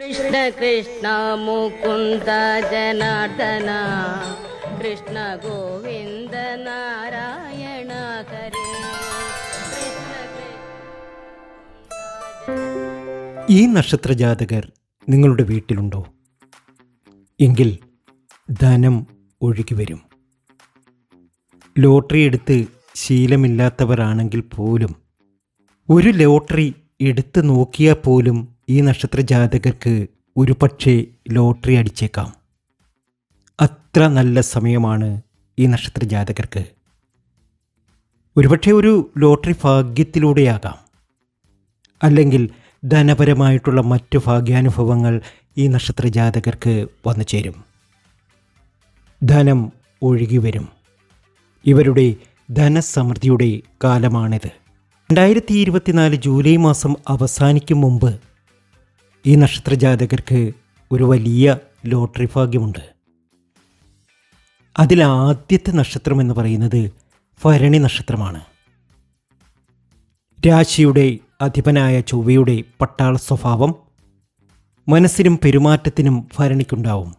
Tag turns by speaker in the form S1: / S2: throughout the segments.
S1: കൃഷ്ണ കൃഷ്ണ മുകുന്ദ ജനാർദന കൃഷ്ണ ഗോവിന്ദ നാരായണ ഹരേ. നക്ഷത്ര
S2: ഈ നക്ഷത്രജാതകർ നിങ്ങളുടെ വീട്ടിലുണ്ടോ? എങ്കിൽ ധനം ഒഴുകി വരും. ലോട്ടറി എടുത്ത് ശീലമില്ലാത്തവരാണെങ്കിൽ പോലും ഒരു ലോട്ടറി എടുത്തു നോക്കിയാൽ പോലും ഈ നക്ഷത്ര ജാതകർക്ക് ഒരു പക്ഷേ ലോട്ടറി അടിച്ചേക്കാം. അത്ര നല്ല സമയമാണ് ഈ നക്ഷത്ര ജാതകർക്ക് ഒരുപക്ഷെ ഒരു ലോട്ടറി ഭാഗ്യത്തിലൂടെയാകാം. അല്ലെങ്കിൽ ധനപരമായിട്ടുള്ള മറ്റു ഭാഗ്യാനുഭവങ്ങൾ ഈ നക്ഷത്ര ജാതകർക്ക് വന്നു ചേരും. ധനം ഒഴുകി വരും. ഇവരുടെ ധനസമൃദ്ധിയുടെ കാലമാണിത്. രണ്ടായിരത്തി ഇരുപത്തിനാല് ജൂലൈ മാസം അവസാനിക്കും മുമ്പ് ഈ നക്ഷത്ര ജാതകർക്ക് ഒരു വലിയ ലോട്ടറി ഭാഗ്യമുണ്ട്. അതിൽ ആദ്യത്തെ നക്ഷത്രം എന്ന് പറയുന്നത് ഭരണി നക്ഷത്രമാണ്. രാശിയുടെ അധിപനായ ചൊവ്വയുടെ പട്ടാള സ്വഭാവം മനസ്സിനും പെരുമാറ്റത്തിനും ഭരണിക്കുണ്ടാവും.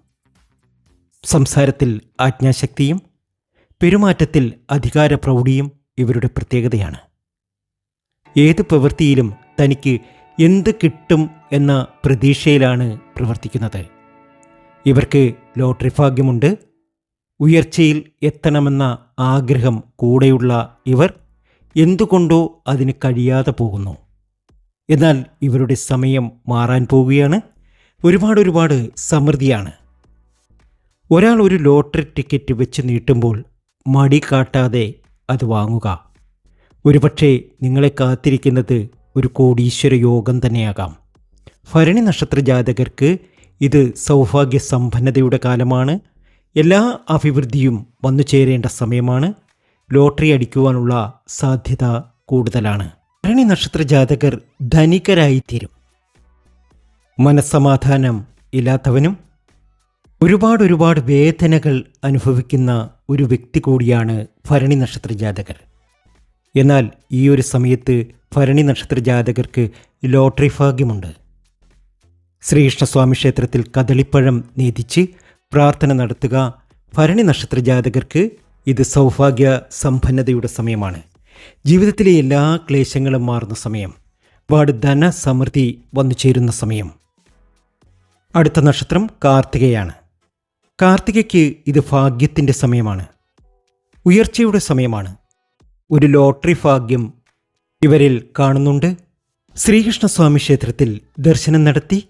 S2: സംസാരത്തിൽ ആജ്ഞാശക്തിയും പെരുമാറ്റത്തിൽ അധികാര പ്രൗഢിയും ഇവരുടെ പ്രത്യേകതയാണ്. ഏത് പ്രവൃത്തിയിലും തനിക്ക് എന്ത് കിട്ടും എന്ന പ്രതീക്ഷയിലാണ് പ്രവർത്തിക്കുന്നത്. ഇവർക്ക് ലോട്ടറി ഭാഗ്യമുണ്ട്. ഉയർച്ചയിൽ എത്തണമെന്ന ആഗ്രഹം കൂടെയുള്ള ഇവർ എന്തുകൊണ്ടോ അതിന് കഴിയാതെ പോകുന്നു. എന്നാൽ ഇവരുടെ സമയം മാറാൻ പോവുകയാണ്. ഒരുപാട് ഒരുപാട് സമൃദ്ധിയാണ്. ഒരാൾ ഒരു ലോട്ടറി ടിക്കറ്റ് വെച്ച് നീട്ടുമ്പോൾ മടി കാട്ടാതെ അത് വാങ്ങുക. ഒരുപക്ഷെ നിങ്ങളെ കാത്തിരിക്കുന്നത് ഒരു കോടീശ്വര യോഗം തന്നെയാകാം. ഭരണി നക്ഷത്ര ജാതകർക്ക് ഇത് സൗഭാഗ്യ സമ്പന്നതയുടെ കാലമാണ്. എല്ലാ അഭിവൃദ്ധിയും വന്നു ചേരേണ്ട സമയമാണ്. ലോട്ടറി അടിക്കുവാനുള്ള സാധ്യത കൂടുതലാണ്. ഭരണി നക്ഷത്ര ജാതകർ ധനികരായിത്തീരും. മനസ്സമാധാനം ഇല്ലാത്തവനും ഒരുപാട് ഒരുപാട് വേദനകൾ അനുഭവിക്കുന്ന ഒരു വ്യക്തി കൂടിയാണ് ഭരണി നക്ഷത്ര ജാതകർ എന്നാൽ ഈ ഒരു സമയത്ത് ഭരണി നക്ഷത്ര ജാതകർക്ക് ലോട്ടറി ഭാഗ്യമുണ്ട്. ശ്രീകൃഷ്ണസ്വാമി ക്ഷേത്രത്തിൽ കദളിപ്പഴം നീതിച്ച് പ്രാർത്ഥന നടത്തുക. ഭരണി നക്ഷത്ര ജാതകർക്ക് ഇത് സൗഭാഗ്യ സമ്പന്നതയുടെ സമയമാണ്. ജീവിതത്തിലെ എല്ലാ ക്ലേശങ്ങളും മാറുന്ന സമയം. ഒരുപാട് ധനസമൃദ്ധി വന്നു ചേരുന്ന സമയം. അടുത്ത നക്ഷത്രം കാർത്തികയാണ്. കാർത്തികയ്ക്ക് ഇത് ഭാഗ്യത്തിന്റെ സമയമാണ്. ഉയർച്ചയുടെ സമയമാണ്. ഒരു ലോട്ടറി ഭാഗ്യം ഇവരിൽ കാണുന്നുണ്ട്. ശ്രീകൃഷ്ണസ്വാമി ക്ഷേത്രത്തിൽ ദർശനം നടത്തി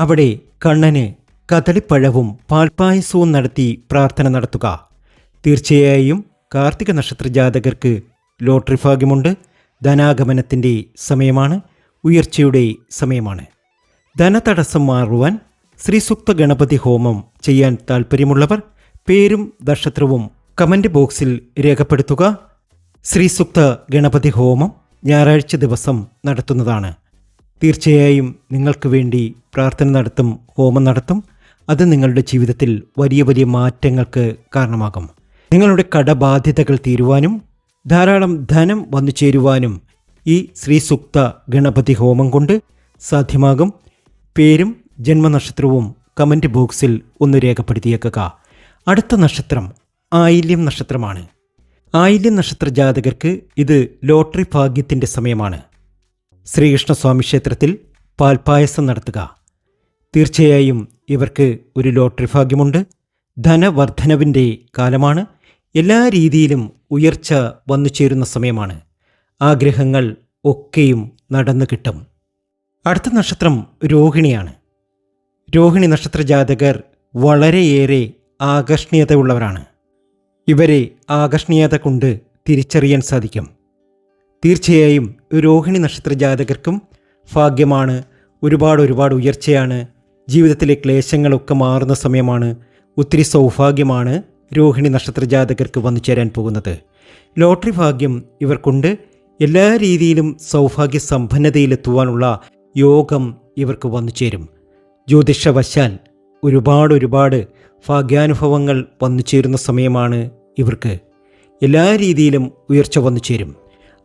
S2: അവിടെ കണ്ണന് കദളിപ്പഴവും പാൽപ്പായസവും നടത്തി പ്രാർത്ഥന നടത്തുക. തീർച്ചയായും കാർത്തിക നക്ഷത്ര ജാതകർക്ക് ലോട്ടറി ഭാഗ്യമുണ്ട്. ധനാഗമനത്തിന്റെ സമയമാണ് ഉയർച്ചയുടെ സമയമാണ്. ധനതടസ്സം മാറുവാൻ ശ്രീസുക്ത ഗണപതി ഹോമം ചെയ്യാൻ താൽപ്പര്യമുള്ളവർ പേരും നക്ഷത്രവും കമന്റ് ബോക്സിൽ രേഖപ്പെടുത്തുക. ശ്രീസുക്ത ഗണപതി ഹോമം ഞായറാഴ്ച ദിവസം നടത്തുന്നതാണ്. തീർച്ചയായും നിങ്ങൾക്ക് വേണ്ടി പ്രാർത്ഥന നടത്തും ഹോമം നടത്തും. അത് നിങ്ങളുടെ ജീവിതത്തിൽ വലിയ വലിയ മാറ്റങ്ങൾക്ക് കാരണമാകും. നിങ്ങളുടെ കടബാധ്യതകൾ തീരുവാനും ധാരാളം ധനം വന്നു ചേരുവാനും ഈ ശ്രീ സുക്ത ഗണപതി ഹോമം കൊണ്ട് സാധ്യമാകും. പേരും ജന്മനക്ഷത്രവും കമന്റ് ബോക്സിൽ ഒന്ന് രേഖപ്പെടുത്തിയേക്കുക. അടുത്ത നക്ഷത്രം ആയില്യം നക്ഷത്രമാണ്. ആയില്യം നക്ഷത്ര ജാതകർക്ക് ഇത് ലോട്ടറി ഭാഗ്യത്തിന്റെ സമയമാണ്. ശ്രീകൃഷ്ണസ്വാമി ക്ഷേത്രത്തിൽ പാൽപായസം നടത്തുക. തീർച്ചയായും ഇവർക്ക് ഒരു ലോട്ടറി ഭാഗ്യമുണ്ട്. ധനവർദ്ധനവിന്റെ കാലമാണ്. എല്ലാ രീതിയിലും ഉയർച്ച വന്നു ചേരുന്ന സമയമാണ്. ആഗ്രഹങ്ങൾ ഒക്കെയും നടന്നു കിട്ടും. അടുത്ത നക്ഷത്രം രോഹിണിയാണ്. രോഹിണി നക്ഷത്ര ജാതകർ വളരെയേറെ ആകർഷണീയതയുള്ളവരാണ്. ഇവരെ ആകർഷണീയത കൊണ്ട് തിരിച്ചറിയാൻ സാധിക്കും. തീർച്ചയായും രോഹിണി നക്ഷത്ര ജാതകർക്കും ഭാഗ്യമാണ് ഒരുപാട് ഒരുപാട് ഉയർച്ചയാണ്. ജീവിതത്തിലെ ക്ലേശങ്ങളൊക്കെ മാറുന്ന സമയമാണ് ഒത്തിരി സൗഭാഗ്യമാണ് രോഹിണി നക്ഷത്ര ജാതകർക്ക് വന്നു ചേരാൻ പോകുന്നത്. ലോട്ടറി ഭാഗ്യം ഇവർക്കുണ്ട്. എല്ലാ രീതിയിലും സൗഭാഗ്യ സമ്പന്നതയിലെത്തുവാനുള്ള യോഗം ഇവർക്ക് വന്നു ചേരും. ജ്യോതിഷവശാൽ ഒരുപാട് ഒരുപാട് ഭാഗ്യാനുഭവങ്ങൾ വന്നു ചേരുന്ന സമയമാണ് ഇവർക്ക്. എല്ലാ രീതിയിലും ഉയർച്ച വന്നു ചേരും.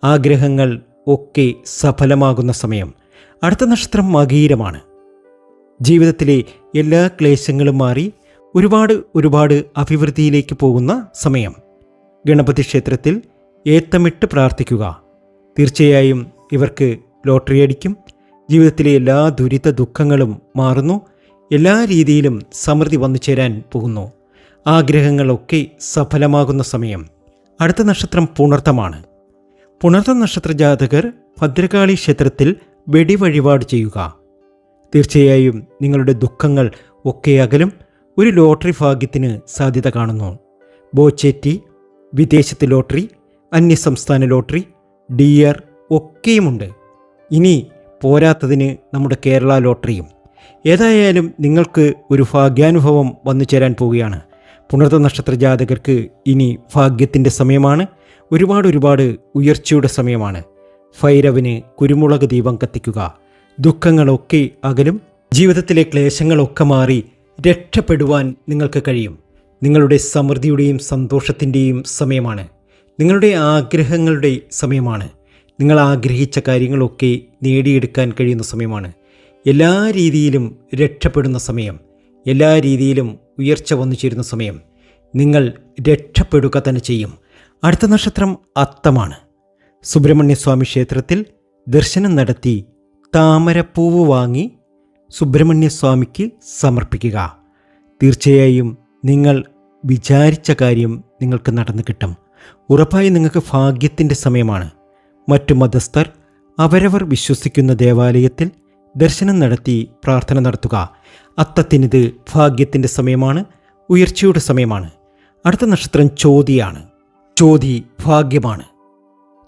S2: ആഗ്രഹങ്ങൾ ഒക്കെ സഫലമാകുന്ന സമയം. അടുത്ത നക്ഷത്രം മകീരമാണ് ജീവിതത്തിലെ എല്ലാ ക്ലേശങ്ങളും മാറി ഒരുപാട് ഒരുപാട് അഭിവൃദ്ധിയിലേക്ക് പോകുന്ന സമയം. ഗണപതി ക്ഷേത്രത്തിൽ ഏത്തമിട്ട് പ്രാർത്ഥിക്കുക. തീർച്ചയായും ഇവർക്ക് ലോട്ടറി അടിക്കും. ജീവിതത്തിലെ എല്ലാ ദുരിത ദുഃഖങ്ങളും മാറുന്നു. എല്ലാ രീതിയിലും സമൃദ്ധി വന്നു ചേരാൻ പോകുന്നു. ആഗ്രഹങ്ങളൊക്കെ സഫലമാകുന്ന സമയം. അടുത്ത നക്ഷത്രം പുണർത്തമാണ്. പുണർത്തം നക്ഷത്ര ജാതകർ ഭദ്രകാളി ക്ഷേത്രത്തിൽ വെടിവഴിപാട് ചെയ്യുക. തീർച്ചയായും നിങ്ങളുടെ ദുഃഖങ്ങൾ ഒക്കെ അകലും ഒരു ലോട്ടറി ഭാഗ്യത്തിന് സാധ്യത കാണുന്നു. ബോച്ചേറ്റി വിദേശത്ത് ലോട്ടറി അന്യസംസ്ഥാന ലോട്ടറി ഡിയർ ഒക്കെയുമുണ്ട്. ഇനി പോരാത്തതിന് നമ്മുടെ കേരള ലോട്ടറിയും. ഏതായാലും നിങ്ങൾക്ക് ഒരു ഭാഗ്യാനുഭവം വന്നു ചേരാൻ പോവുകയാണ്. പുണർത്ത നക്ഷത്ര ജാതകർക്ക് ഇനി ഭാഗ്യത്തിന്റെ സമയമാണ്. ഒരുപാട് ഒരുപാട് ഉയർച്ചയുടെ സമയമാണ്. ഭൈരവിന് കുരുമുളക് ദീപം കത്തിക്കുക. ദുഃഖങ്ങളൊക്കെ അകലും. ജീവിതത്തിലെ ക്ലേശങ്ങളൊക്കെ മാറി രക്ഷപ്പെടുവാൻ നിങ്ങൾക്ക് കഴിയും. നിങ്ങളുടെ സമൃദ്ധിയുടെയും സന്തോഷത്തിന്റെയും സമയമാണ്. നിങ്ങളുടെ ആഗ്രഹങ്ങളുടെ സമയമാണ്. നിങ്ങൾ ആഗ്രഹിച്ച കാര്യങ്ങളൊക്കെ നേടിയെടുക്കാൻ കഴിയുന്ന സമയമാണ്. എല്ലാ രീതിയിലും രക്ഷപ്പെടുന്ന സമയം എല്ലാ രീതിയിലും ഉയർച്ച വന്നു ചേരുന്ന സമയം നിങ്ങൾ രക്ഷപ്പെടുക തന്നെ ചെയ്യും. അടുത്ത നക്ഷത്രം അത്തമാണ്. സുബ്രഹ്മണ്യസ്വാമി ക്ഷേത്രത്തിൽ ദർശനം നടത്തി താമരപ്പൂവ് വാങ്ങി സുബ്രഹ്മണ്യസ്വാമിക്ക് സമർപ്പിക്കുക. തീർച്ചയായും നിങ്ങൾ വിചാരിച്ച കാര്യം നിങ്ങൾക്ക് നടന്നു കിട്ടും. ഉറപ്പായി നിങ്ങൾക്ക് ഭാഗ്യത്തിന്റെ സമയമാണ്. മറ്റു മതസ്ഥർ അവരവർ വിശ്വസിക്കുന്ന ദേവാലയത്തിൽ ദർശനം നടത്തി പ്രാർത്ഥന നടത്തുക. അത്തത്തിനിത് ഭാഗ്യത്തിന്റെ സമയമാണ് ഉയർച്ചയുടെ സമയമാണ്. അടുത്ത നക്ഷത്രം ചോതിയാണ്. ചോതി ഭാഗ്യമാണ്.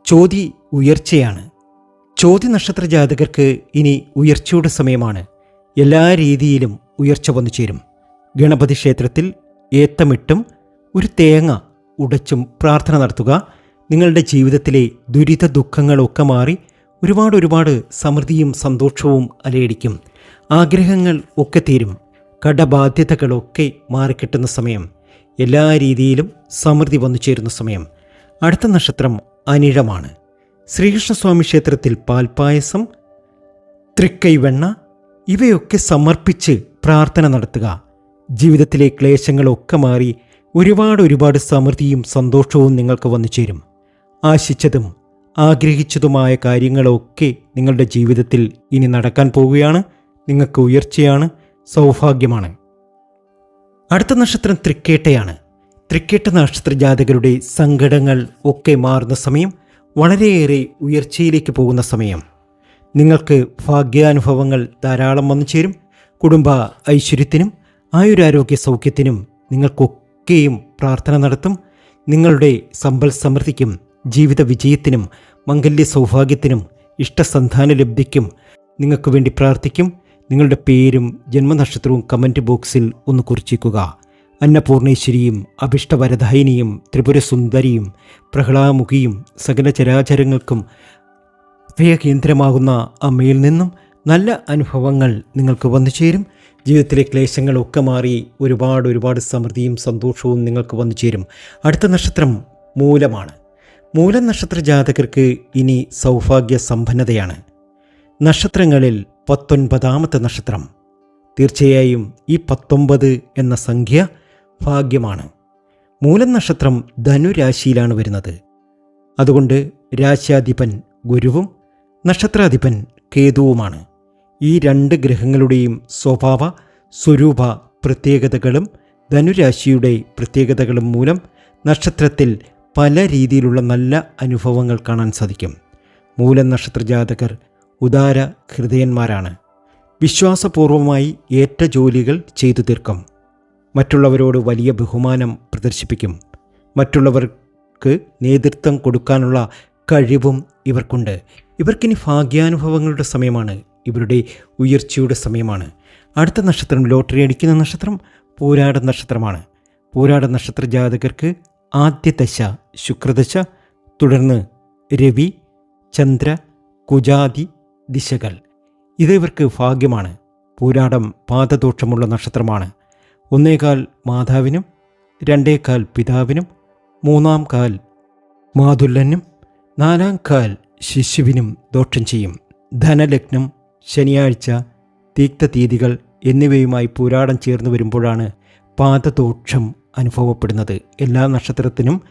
S2: ചോതി ഉയർച്ചയാണ്. ചോതി നക്ഷത്ര ജാതകർക്ക് ഇനി ഉയർച്ചയുടെ സമയമാണ്. എല്ലാ രീതിയിലും ഉയർച്ച വന്നു ചേരും. ഗണപതി ക്ഷേത്രത്തിൽ ഏത്തമിട്ടും ഒരു തേങ്ങ ഉടച്ചും പ്രാർത്ഥന നടത്തുക. നിങ്ങളുടെ ജീവിതത്തിലെ ദുരിത ദുഃഖങ്ങളൊക്കെ മാറി ഒരുപാട് ഒരുപാട് സമൃദ്ധിയും സന്തോഷവും അലയടിക്കും. ആഗ്രഹങ്ങൾ ഒക്കെ തീരും. കടബാധ്യതകളൊക്കെ മാറിക്കിട്ടുന്ന സമയം. എല്ലാ രീതിയിലും സമൃദ്ധി വന്നു ചേരുന്ന സമയം. അടുത്ത നക്ഷത്രം അനിഴമാണ്. ശ്രീകൃഷ്ണസ്വാമി ക്ഷേത്രത്തിൽ പാൽപ്പായസം തൃക്കൈവെണ്ണ ഇവയൊക്കെ സമർപ്പിച്ച് പ്രാർത്ഥന നടത്തുക. ജീവിതത്തിലെ ക്ലേശങ്ങളൊക്കെ മാറി ഒരുപാട് ഒരുപാട് സമൃദ്ധിയും സന്തോഷവും നിങ്ങൾക്ക് വന്നു ചേരും. ആശിച്ചതും ആഗ്രഹിച്ചതുമായ കാര്യങ്ങളൊക്കെ നിങ്ങളുടെ ജീവിതത്തിൽ ഇനി നടക്കാൻ പോവുകയാണ്. നിങ്ങൾക്ക് ഉയർച്ചയാണ് സൗഭാഗ്യമാണ്. അടുത്ത നക്ഷത്രം തൃക്കേട്ടയാണ്. തൃക്കേട്ട നക്ഷത്ര ജാതകരുടെ സങ്കടങ്ങൾ ഒക്കെ മാറുന്ന സമയം വളരെയേറെ ഉയർച്ചയിലേക്ക് പോകുന്ന സമയം. നിങ്ങൾക്ക് ഭാഗ്യാനുഭവങ്ങൾ ധാരാളം വന്നു ചേരും. കുടുംബ ഐശ്വര്യത്തിനും ആയുരാരോഗ്യ സൗഖ്യത്തിനും നിങ്ങൾക്കൊക്കെയും പ്രാർത്ഥന നടത്തും. നിങ്ങളുടെ സമ്പൽ സമൃദ്ധിക്കും ജീവിത വിജയത്തിനും മംഗല്യ സൗഭാഗ്യത്തിനും ഇഷ്ടസന്ധാന ലബ്ധിക്കും നിങ്ങൾക്ക് വേണ്ടി പ്രാർത്ഥിക്കും. നിങ്ങളുടെ പേരും ജന്മനക്ഷത്രവും കമന്റ് ബോക്സിൽ ഒന്ന് കുറിച്ചേക്കുക അന്നപൂർണേശ്വരിയും അഭിഷ്ടവരദായിനിയും ത്രിപുരസുന്ദരിയും പ്രഹ്ലാമുഖിയും സകല ചരാചരങ്ങൾക്കും അഭയകേന്ദ്രമാകുന്ന അമ്മയിൽ നിന്നും നല്ല അനുഭവങ്ങൾ നിങ്ങൾക്ക് വന്നു ചേരും. ജീവിതത്തിലെ ക്ലേശങ്ങളൊക്കെ മാറി ഒരുപാട് ഒരുപാട് സമൃദ്ധിയും സന്തോഷവും നിങ്ങൾക്ക് വന്നു ചേരും. അടുത്ത നക്ഷത്രം മൂലമാണ്. മൂലം നക്ഷത്ര ജാതകർക്ക് ഇനി സൗഭാഗ്യ സമ്പന്നതയാണ് നക്ഷത്രങ്ങളിൽ പത്തൊൻപതാമത്തെ നക്ഷത്രം. തീർച്ചയായും ഈ പത്തൊമ്പത് എന്ന സംഖ്യ ഭാഗ്യമാണ്. മൂലം നക്ഷത്രം ധനുരാശിയിലാണ് വരുന്നത്. അതുകൊണ്ട് രാശ്യാധിപൻ ഗുരുവും നക്ഷത്രാധിപൻ കേതുവുമാണ്. ഈ രണ്ട് ഗ്രഹങ്ങളുടെയും സ്വഭാവ സ്വരൂപ പ്രത്യേകതകളും ധനുരാശിയുടെ പ്രത്യേകതകളും മൂലം നക്ഷത്രത്തിൽ പല രീതിയിലുള്ള നല്ല അനുഭവങ്ങൾ കാണാൻ സാധിക്കും. മൂലനക്ഷത്ര ജാതകർ ഉദാര ഹൃദയന്മാരാണ്. വിശ്വാസപൂർവമായി ഏറ്റ ജോലികൾ ചെയ്തു തീർക്കും. മറ്റുള്ളവരോട് വലിയ ബഹുമാനം പ്രദർശിപ്പിക്കും. മറ്റുള്ളവർക്ക് നേതൃത്വം കൊടുക്കാനുള്ള കഴിവും ഇവർക്കുണ്ട്. ഇവർക്കിനി ഭാഗ്യാനുഭവങ്ങളുടെ സമയമാണ്. ഇവരുടെ ഉയർച്ചയുടെ സമയമാണ്. അടുത്ത നക്ഷത്രം ലോട്ടറി അടിക്കുന്ന നക്ഷത്രം പോരാട നക്ഷത്രമാണ്. പോരാട നക്ഷത്ര ജാതകർക്ക് ആദ്യ ദശ ശുക്രദശ തുടർന്ന് രവി ചന്ദ്ര കുജാതി ദിശകൾ. ഇത് ഇവർക്ക് ഭാഗ്യമാണ്. പൂരാടം പാദദോഷമുള്ള നക്ഷത്രമാണ്. ഒന്നേകാൽ മാതാവിനും രണ്ടേകാൽ പിതാവിനും മൂന്നാം കാൽ മാതുല്ലനും നാലാം കാൽ ശിശുവിനും ദോഷം ചെയ്യും. ധനലഗ്നം ശനിയാഴ്ച തീക്ത തീയതികൾ എന്നിവയുമായി പൂരാടം ചേർന്ന് വരുമ്പോഴാണ് പാദദോഷം അനുഭവപ്പെടുന്നത്. എല്ലാ നക്ഷത്രത്തിനും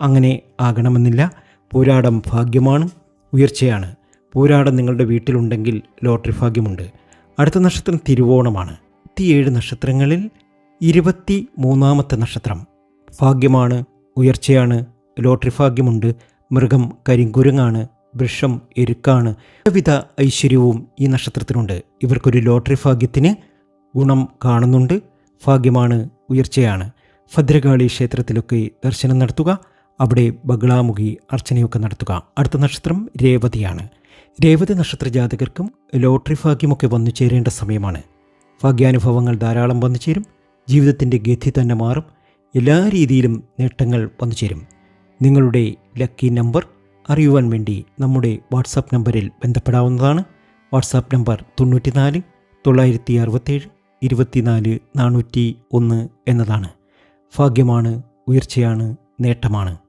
S2: അങ്ങനെ ആകണമെന്നില്ല. പോരാടം ഭാഗ്യമാണ് ഉയർച്ചയാണ്. പോരാടം നിങ്ങളുടെ വീട്ടിലുണ്ടെങ്കിൽ ലോട്ടറി ഭാഗ്യമുണ്ട്. അടുത്ത നക്ഷത്രം തിരുവോണമാണ്. ഇരുപത്തിയേഴ് നക്ഷത്രങ്ങളിൽ ഇരുപത്തി മൂന്നാമത്തെ നക്ഷത്രം. ഭാഗ്യമാണ് ഉയർച്ചയാണ് ലോട്ടറി ഭാഗ്യമുണ്ട് മൃഗം കരിങ്കുരങ്ങാണ് വൃക്ഷം എരുക്കാണ്. വിധ ഐശ്വര്യവും ഈ നക്ഷത്രത്തിനുണ്ട്. ഇവർക്കൊരു ലോട്ടറി ഭാഗ്യത്തിന് ഗുണം കാണുന്നുണ്ട്. ഭാഗ്യമാണ് ഉയർച്ചയാണ്. ഭദ്രകാളി ക്ഷേത്രത്തിലൊക്കെ ദർശനം നടത്തുക അവിടെ ബഗ്ളാമുഖി അർച്ചനയൊക്കെ നടത്തുക. അടുത്ത നക്ഷത്രം രേവതിയാണ്. രേവതി നക്ഷത്ര ജാതകർക്കും ലോട്ടറി ഭാഗ്യമൊക്കെ വന്നു ചേരേണ്ട സമയമാണ്. ഭാഗ്യാനുഭവങ്ങൾ ധാരാളം വന്നു ചേരും. ജീവിതത്തിന്റെ ഗതി തന്നെ മാറും. എല്ലാ രീതിയിലും നേട്ടങ്ങൾ വന്നു ചേരും. നിങ്ങളുടെ ലക്കി നമ്പർ അറിയുവാൻ വേണ്ടി നമ്മുടെ വാട്സാപ്പ് നമ്പറിൽ ബന്ധപ്പെടാവുന്നതാണ്. വാട്സാപ്പ് നമ്പർ തൊണ്ണൂറ്റിനാല് തൊള്ളായിരത്തി അറുപത്തേഴ് ഇരുപത്തിനാല് നാനൂറ്റി ഒന്ന് എന്നതാണ്. ഭാഗ്യമാണ് ഉയർച്ചയാണ് നേട്ടമാണ്.